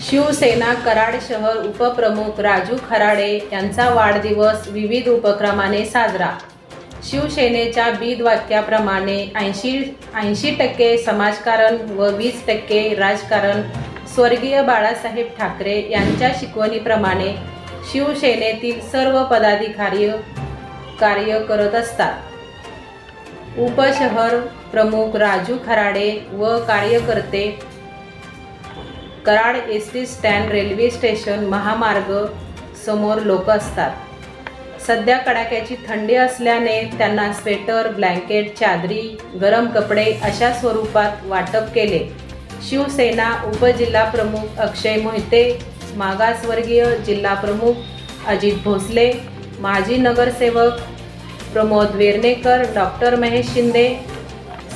शिवसेना कराड शहर उपप्रमुख राजू खराडे यांचा वाढदिवस विविध उपक्रमाने साजरा. शिवसेनेच्या बीद वाक्याप्रमाणे ऐंशी ऐंशी टक्के समाजकारण व वीस टक्के राजकारण स्वर्गीय बाळासाहेब ठाकरे यांच्या शिकवणीप्रमाणे शिवसेनेतील सर्व पदाधिकारी कार्य करत असतात. उपशहर प्रमुख राजू खराडे व कार्यकर्ते Karad S T stand railway station महामार्ग समोर लोक असतात. सध्या कडाक्याची थंडी असल्याने त्यांना स्वेटर ब्लँकेट चादरी गरम कपडे अशा स्वरूपात वाटप केले. शिवसेना उपजिल्हा प्रमुख अक्षय मोहिते मागासवर्गीय जिल्हाप्रमुख अजित भोसले माजी नगरसेवक प्रमोद वेर्णेकर डॉक्टर महेश शिंदे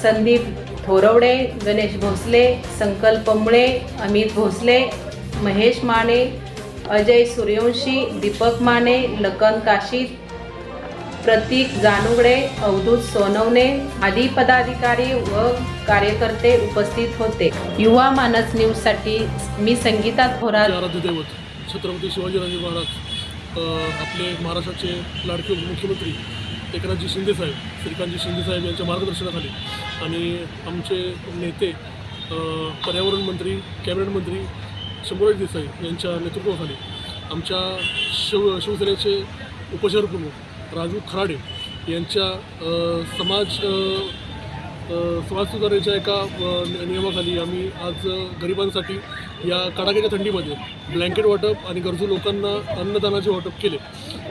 संदीप थोरवडे गणेश भोसले संकल्प मुळे अमित भोसले महेश माने अजय सूर्यवंशी दीपक माने लखन काशी प्रतीक जानुगडे अवधूत सोनवणे आदी पदाधिकारी व कार्यकर्ते उपस्थित होते. युवा मानस न्यूजसाठी मी संगीता थोरात. दैवत. छत्रपती शिवाजीराजे महाराज आपले महाराष्ट्राचे लाडके मुख्यमंत्री एकनाथजी शिंदेसाहेब श्रीकांतजी शिंदेसाहेब यांच्या मार्गदर्शनाखाली आणि आमचे नेते पर्यावरण मंत्री कॅबिनेट मंत्री शंभूराज देसाई यांच्या नेतृत्वाखाली आमच्या शिव शिवसेनेचे उपशहर प्रमुख राजू खराडे यांच्या समाज समाजसुधारणेच्या एका नियमाखाली आम्ही आज गरिबांसाठी या कडाक्याच्या थंडीमध्ये ब्लँकेट वाटप आणि गरजू लोकांना अन्नदानाचे वाटप केले.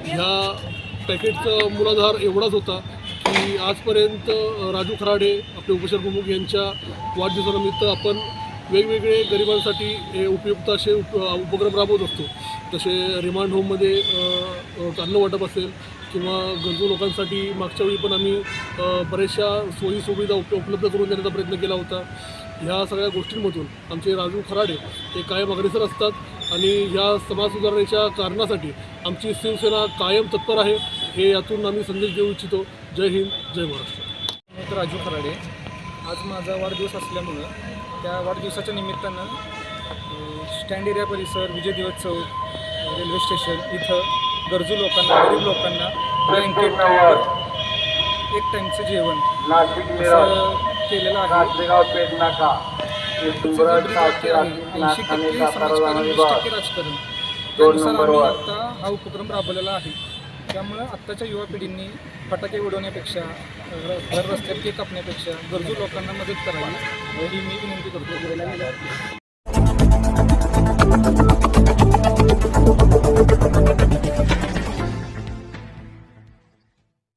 ह्या पॅकेटचा मूलाधार एवढाच होता की आजपर्यंत राजू खराडे आपले उपशहर प्रमुख यांच्या वाढदिवसानिमित्त आपण वेगवेगळे गरिबांसाठी हे उपयुक्त असे उप उपक्रम राबवत असतो. तसे रिमांड होममध्ये अन्न वाटप असेल किंवा गरजू लोकांसाठी मागच्या वेळी पण आम्ही बऱ्याचशा सोयीसुविधा उप उपलब्ध करून देण्याचा प्रयत्न केला होता. ह्या सगळ्या गोष्टींमधून आमचे राजू खराडे हे कायम अग्रेसर असतात आणि ह्या समाज सुधारणेच्या कारणासाठी आमची शिवसेना कायम तत्पर आहे हे यातून आम्ही संदेश देऊ इच्छितो. जय हिंद जय महाराष्ट्र. मी राजू खराडे. आज माझा वाढदिवस असल्यामुळं त्या वाढदिवसाच्या निमित्तानं स्टँड एरिया परिसर विजय दिवस चौक रेल्वे स्टेशन इथं गरजू लोकांना गरीब लोकांना ब्लँकेट एक टाईमचं जेवण केलेलं आहे. ऐंशी टक्के समाजकारण वीस टक्के राजकारण. त्यानुसार आम्ही. आता हा उपक्रम राबवलेला आहे. त्यामुळं आत्ताच्या युवा पिढींनी फटाके उडवण्यापेक्षा घर रस्त्यात केक कापण्यापेक्षा गरजू लोकांना मदत करावी ही मी विनंती करतो.